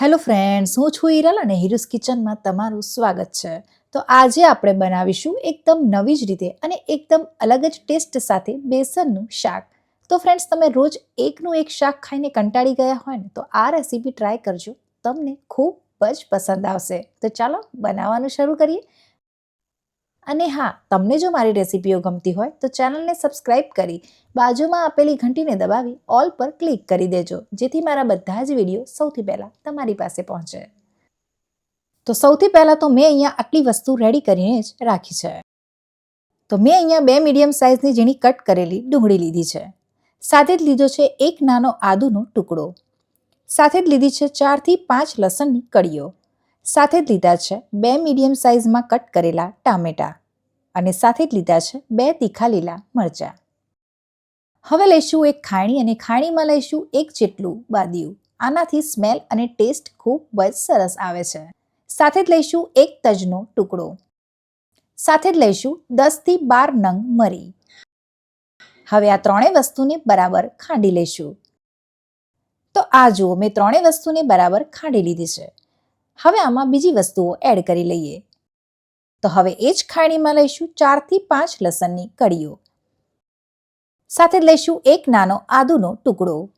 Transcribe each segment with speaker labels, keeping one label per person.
Speaker 1: Hello friends, હું છું હિરલ અને હિરુસ કિચનમાં તમારું સ્વાગત છે. તો આજે આપણે બનાવીશું એકદમ નવી જ રીતે અને એકદમ અલગ જ ટેસ્ટ સાથે બેસનનું શાક. તો ફ્રેન્ડ્સ, તમે રોજ એકનું એક શાક ખાઈને કંટાળી ગયા હોય ને, તો આ રેસીપી ટ્રાય કરજો. તમને ખૂબ જ પસંદ આવશે. તો ચાલો, બનાવવાનું શરૂ કરીએ. અને હા, તમને જો મારી રેસીપીઓ ગમતી હોય, તો ચેનલને સબસ્ક્રાઇબ કરી બાજુમાં આપેલી ઘંટીને દબાવી ઓલ પર ક્લિક કરી દેજો, જેથી મારા બધા જ વીડિયો સૌથી પહેલાં તમારી પાસે પહોંચે. તો સૌથી પહેલાં તો મેં અહીંયા આટલી વસ્તુ રેડી કરીને જ રાખી છે. તો મેં અહીંયા બે મીડિયમ સાઇઝની ઝીણી કટ કરેલી ડુંગળી લીધી છે. સાથે જ લીધો છે એક નાનો આદુનો ટુકડો. સાથે જ લીધી છે ચારથી પાંચ લસણની કળીઓ. સાથે જ લીધા છે બે મીડિયમ સાઇઝમાં કટ કરેલા ટામેટા અને સાથે જ લીધા છે બે તીખા લીલા મરચાં. હવે લઈશું એક ખાણી અને ખાણીમાં લઈશું એક જેટલું બાદિયું આનાથી સ્મેલ અને ટેસ્ટ ખૂબ જ સરસ આવે છે. સાથે જ લઈશું એક તજનો ટુકડો. સાથે જ લઈશું દસથી બાર નંગ મરી. હવે આ ત્રણેય વસ્તુને બરાબર ખાંડી લઈશું. તો આ જુઓ, મેં ત્રણેય વસ્તુને બરાબર ખાંડી લીધી છે. હવે આમાં બીજી વસ્તુઓ એડ કરી લઈએ. તો હવે એ જ ખાણીમાં લઈશું ચારથી પાંચ લસણની કળીઓ. સાથે લઈશું એક નાનો આદુનો ટુકડો.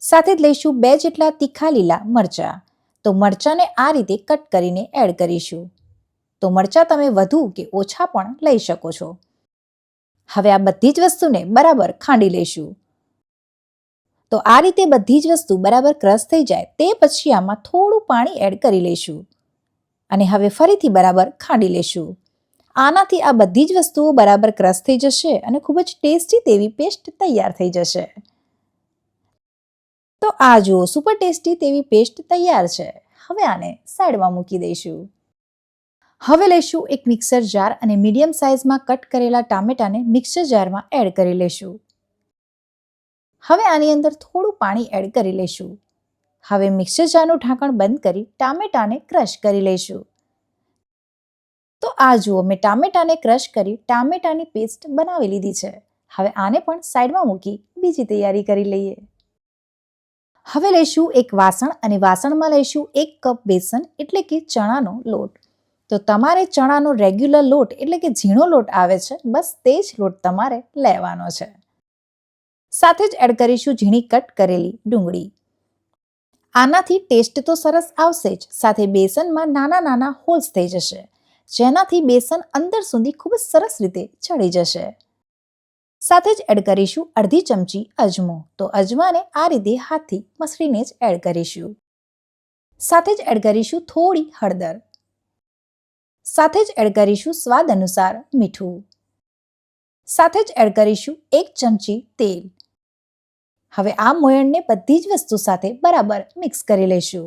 Speaker 1: સાથે જ લઈશું બે જેટલા તીખા લીલા મરચાં. તો મરચાંને આ રીતે કટ કરીને એડ કરીશું. તો મરચાં તમે વધુ કે ઓછા પણ લઈ શકો છો. હવે આ બધી જ વસ્તુને બરાબર ખાંડી લઈશું. તો આ રીતે બધી જ વસ્તુ બરાબર ક્રશ થઈ જાય, તે પછી આમાં થોડું પાણી એડ કરી લઈશું. અને હવે ફરીથી બરાબર ખાંડી લેશું. આનાથી આ બધી જ વસ્તુઓ બરાબર ક્રશ થઈ જશે અને ખૂબ જ ટેસ્ટી તેવી પેસ્ટ તૈયાર થઈ જશે. તો આ જુઓ, સુપર ટેસ્ટી તેવી પેસ્ટ તૈયાર છે. હવે આને સાઈડમાં મૂકી દઈશું. હવે લઈશું એક મિક્સર જાર અને મીડિયમ સાઇઝમાં કટ કરેલા ટામેટાને મિક્સર જારમાં એડ કરી લઈશું હવે આની અંદર થોડું પાણી એડ કરી લઈશું. હવે મિક્સર જારનું ઢાંકણ બંધ કરી ટામેટાને ક્રશ કરી લઈશું. તો આ જુઓ, મેં ટામેટાને ક્રશ કરી ટામેટાની પેસ્ટ બનાવી લીધી છે. હવે આને પણ સાઈડમાં મૂકી બીજી તૈયારી કરી લઈએ. હવે લઈશું એક વાસણ અને વાસણમાં લઈશું એક કપ બેસન, એટલે કે ચણાનો લોટ. તો તમારે ચણાનો રેગ્યુલર લોટ, એટલે કે ઝીણો લોટ આવે છે, બસ તે જ લોટ તમારે લેવાનો છે. સાથે જ એડ કરીશું ઝીણી કટ કરેલી ડુંગળી. આનાથી ટેસ્ટ તો સરસ આવશે જ, સાથે બેસનમાં નાના નાના હોલ્સ થઈ જશે, જેનાથી બેસન અંદર સુધી ખૂબ સરસ રીતે ચડી જશે. સાથે જ એડ કરીશું અડધી ચમચી અજમો, તો અજમાને આ રીતે હાથથી મસળીને જ એડ કરીશું. સાથે જ એડ કરીશું થોડી હળદર. સાથે જ એડ કરીશું સ્વાદ અનુસાર મીઠું. સાથે જ એડ કરીશું એક ચમચી તેલ. હવે આ મોયણને બધી જ વસ્તુ સાથે બરાબર મિક્સ કરી લઈશું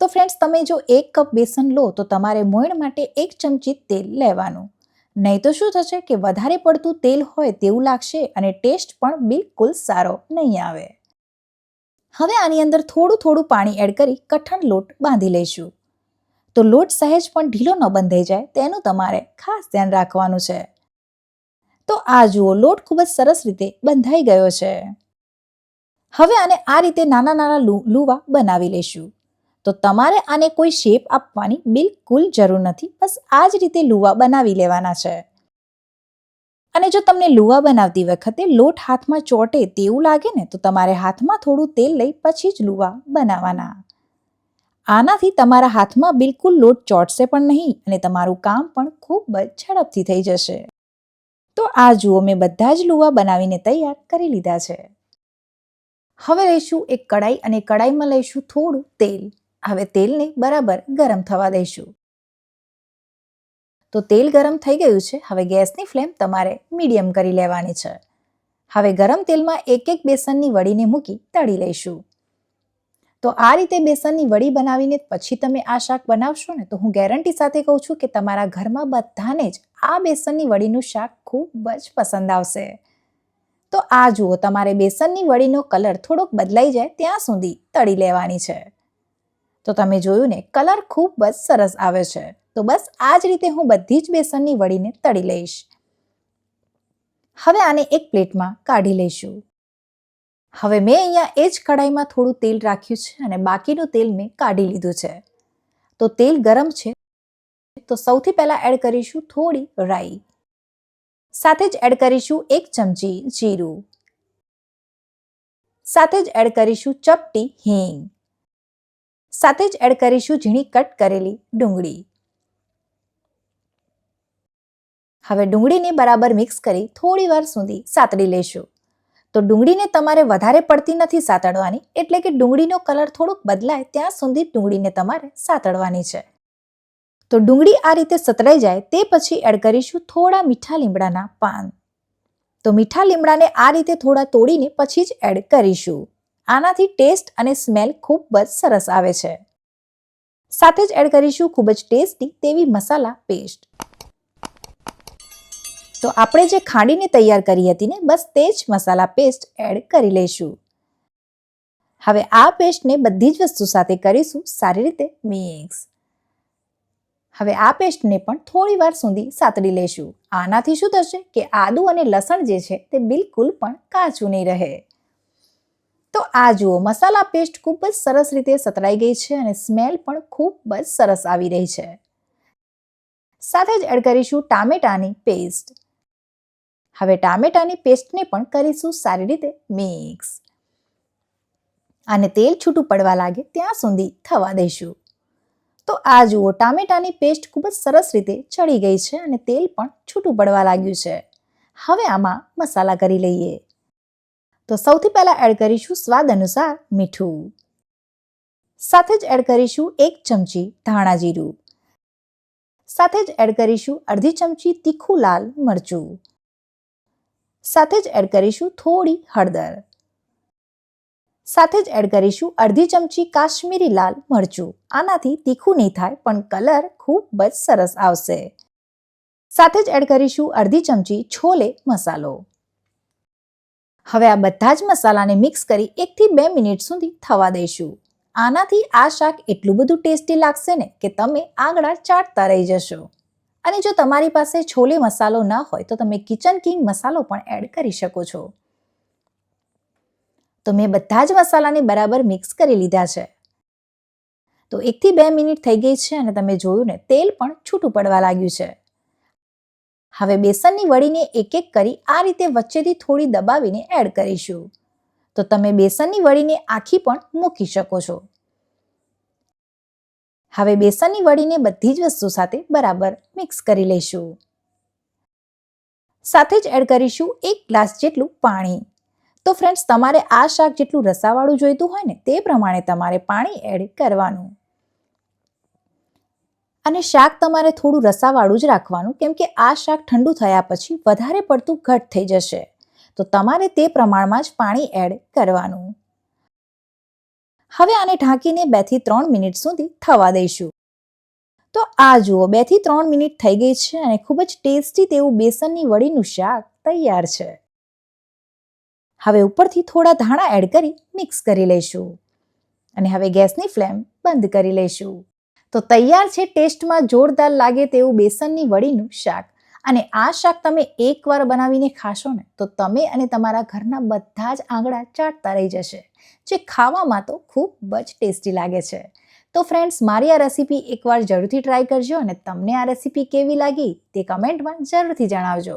Speaker 1: તો ફ્રેન્ડ્સ તમે જો એક કપ બેસન લો, તો તમારે મોયણ માટે એક ચમચી તેલ લેવાનું. નહીં તો શું થશે કે વધારે પડતું તેલ હોય તેવું લાગશે અને ટેસ્ટ પણ બિલકુલ સારો નહીં આવે. હવે આની અંદર થોડું થોડું પાણી એડ કરી કઠણ લોટ બાંધી લઈશું. તો લોટ સહેજ પણ ઢીલો ન બંધાઈ જાય, તેનું તમારે ખાસ ધ્યાન રાખવાનું છે. તો આ જુઓ, લોટ ખૂબ જ સરસ રીતે બંધાઈ ગયો છે. હવે આને આ રીતે નાના નાના લુવા બનાવી લઈશું તો તમારે આને કોઈ શેપ આપવાની બિલકુલ જરૂર નથી. બસ આ જ રીતે લુવા બનાવી લેવાના છે. અને જો તમને લુવા બનાવતી વખતે લોટ હાથમાં ચોટે તેવું લાગે ને, તો તમારે હાથમાં થોડું તેલ લઈ પછી જ લુવા બનાવવાના. આનાથી તમારા હાથમાં બિલકુલ લોટ ચોટશે પણ નહીં અને તમારું કામ પણ ખૂબ જ ઝડપથી થઈ જશે. તો આ જુઓ, મેં બધા જ લુવા બનાવીને તૈયાર કરી લીધા છે. હવે લઈશું એક કડાઈ અને કડાઈમાં લઈશું થોડું તેલ. હવે તેલને બરાબર ગરમ થવા દઈશું. તો તેલ ગરમ થઈ ગયું છે. હવે ગેસની ફ્લેમ તમારે મીડિયમ કરી લેવાની છે. હવે ગરમ તેલમાં એક એક બેસનની વડીને મૂકી તળી લઈશું. તો આ રીતે બેસનની વડી બનાવીને પછી તમે આ શાક બનાવશો ને તો હું ગેરંટી સાથે કહું છું કે તમારા ઘરમાં બધાને જ આ બેસનની વડીનું શાક ખૂબ જ પસંદ આવશે. તો આ જુઓ, તમારે બેસનની વડીનો કલર થોડોક બદલાઈ જાય ત્યાં સુધી તળી લેવાની છે. તો તમે જોયું ને, કલર ખૂબ જ સરસ આવે છે. તો બસ આ જ રીતે હું બધી જ બેસનની વડીને તળી લઈશ. હવે આને એક પ્લેટમાં કાઢી લઈશું. હવે મેં અહીંયા એ જ કઢાઈમાં થોડું તેલ રાખ્યું છે અને બાકીનું તેલ મેં કાઢી લીધું છે. તો તેલ ગરમ છે. તો સૌથી પહેલાં એડ કરીશું થોડી રાઈ. સાથે જ એડ કરીશું એક ચમચી જીરું. સાથે જ એડ કરીશું ચપટી હિંગ. સાથે જ એડ કરીશું ઝીણી કટ કરેલી ડુંગળી. હવે ડુંગળીને બરાબર મિક્સ કરી થોડી વાર સુધી સાતડી લેશું. તો ડુંગળીને તમારે વધારે પડતી નથી સાતડવાની, એટલે કે ડુંગળીનો કલર થોડોક બદલાય ત્યાં સુધી ડુંગળીને તમારે સાતડવાની છે. તો ડુંગળી આ રીતે સતરાઈ જાય તે પછી એડ કરીશું થોડા મીઠા લીમડાના પાન. તો મીઠા લીમડાને આ રીતે થોડા તોડીને પછી જ એડ કરીશું. આનાથી ટેસ્ટ અને સ્મેલ ખૂબ જ સરસ આવે છે. સાથે જ એડ કરીશું ખૂબ જ ટેસ્ટી તેવી મસાલા પેસ્ટ. તો આપણે જે ખાંડીને તૈયાર કરી હતી ને બસ તે જ મસાલા પેસ્ટ એડ કરી લઈશું. હવે આ પેસ્ટને બધી જ વસ્તુ સાથે કરીશું સારી રીતે મિક્સ. હવે આ પેસ્ટને પણ થોડી વાર સુધી સાતડી લેશું. આનાથી શું થશે કે આદુ અને લસણ જે છે તે બિલકુલ પણ કાચું નહીં રહે. તો આ જુઓ, મસાલા પેસ્ટ ખૂબ જ સરસ રીતે સતરાઈ ગઈ છે અને સ્મેલ પણ ખૂબ જ સરસ આવી રહી છે. સાથે જ એડ કરીશું ટામેટાની પેસ્ટ. હવે ટામેટાની પેસ્ટને પણ કરીશું સારી રીતે મિક્સ. અને તેલ છૂટું પડવા લાગે ત્યાં સુધી થવા દઈશું. તો આ જુઓ, ટામેટાની પેસ્ટ ખૂબ જ સરસ રીતે ચડી ગઈ છે અને તેલ પણ છૂટું પડવા લાગ્યું છે. હવે આમાં મસાલા કરી લઈએ. તો સૌથી પહેલાં એડ કરીશું સ્વાદ અનુસાર મીઠું. સાથે જ એડ કરીશું એક ચમચી ધાણા જીરું. સાથે જ એડ કરીશું અડધી ચમચી તીખું લાલ મરચું. સાથે જ એડ કરીશું થોડી હળદર. સાથે જ એડ કરીશું અડધી ચમચી કાશ્મીરી લાલ મરચું. આનાથી તીખું નહીં થાય, પણ કલર ખૂબ જ સરસ આવશે. સાથે જ એડ કરીશું અડધી ચમચી છોલે મસાલો. હવે આ બધા જ મસાલાને મિક્સ કરી એકથી બે મિનિટ સુધી થવા દઈશું. આનાથી આ શાક એટલું બધું ટેસ્ટી લાગશે ને કે તમે આંગળા ચાટતા રહી જશો. અને જો તમારી પાસે છોલે મસાલો ન હોય તો તમે કિચન કિંગ મસાલો પણ એડ કરી શકો છો. તો મેં બધા જ મસાલાને બરાબર મિક્સ કરી લીધા છે. તો એકથી બે મિનિટ થઈ ગઈ છે અને તમે જોયું ને, તેલ પણ છૂટું પડવા લાગ્યું છે. હવે બેસનની વડીને એક એક કરી આ રીતે વચ્ચેથી થોડી દબાવીને એડ કરીશું. તો તમે બેસનની વડીને આખી પણ મૂકી શકો છો. હવે બેસનની વડીને બધી જ વસ્તુ સાથે બરાબર મિક્સ કરી લઈશું. સાથે જ એડ કરીશું એક ગ્લાસ જેટલું પાણી. તો ફ્રેન્ડ્સ તમારે આ શાક જેટલું રસાવાળું જોઈતું હોય ને, તે પ્રમાણે તમારે પાણી એડ કરવાનું. અને શાક તમારે થોડું રસાવાળું જ રાખવાનું, કેમ કે આ શાક ઠંડુ થયા પછી વધારે પડતું ઘટ થઈ જશે. તો તમારે તે પ્રમાણમાં જ પાણી એડ કરવાનું. હવે આને ઢાંકીને બેથી ત્રણ મિનિટ સુધી થવા દઈશું. તો આ જુઓ, બેથી ત્રણ મિનિટ થઈ ગઈ છે અને ખૂબ જ ટેસ્ટી તેવું બેસનની વડીનું શાક તૈયાર છે. હવે ઉપરથી થોડા ધાણા એડ કરી મિક્સ કરી લઈશું. અને હવે ગેસની ફ્લેમ બંધ કરી લઈશું. તો તૈયાર છે ટેસ્ટમાં જોરદાર લાગે તેવું બેસનની વડીનું શાક. અને આ શાક તમે એકવાર બનાવીને ખાશો ને, તો તમે અને તમારા ઘરના બધા જ આંગળા ચાટતા રહી જશે, જે ખાવામાં તો ખૂબ જ ટેસ્ટી લાગે છે. તો ફ્રેન્ડ્સ મારી આ રેસીપી એકવાર જરૂરથી ટ્રાય કરજો અને તમને આ રેસીપી કેવી લાગી તે કમેન્ટમાં જરૂરથી જણાવજો.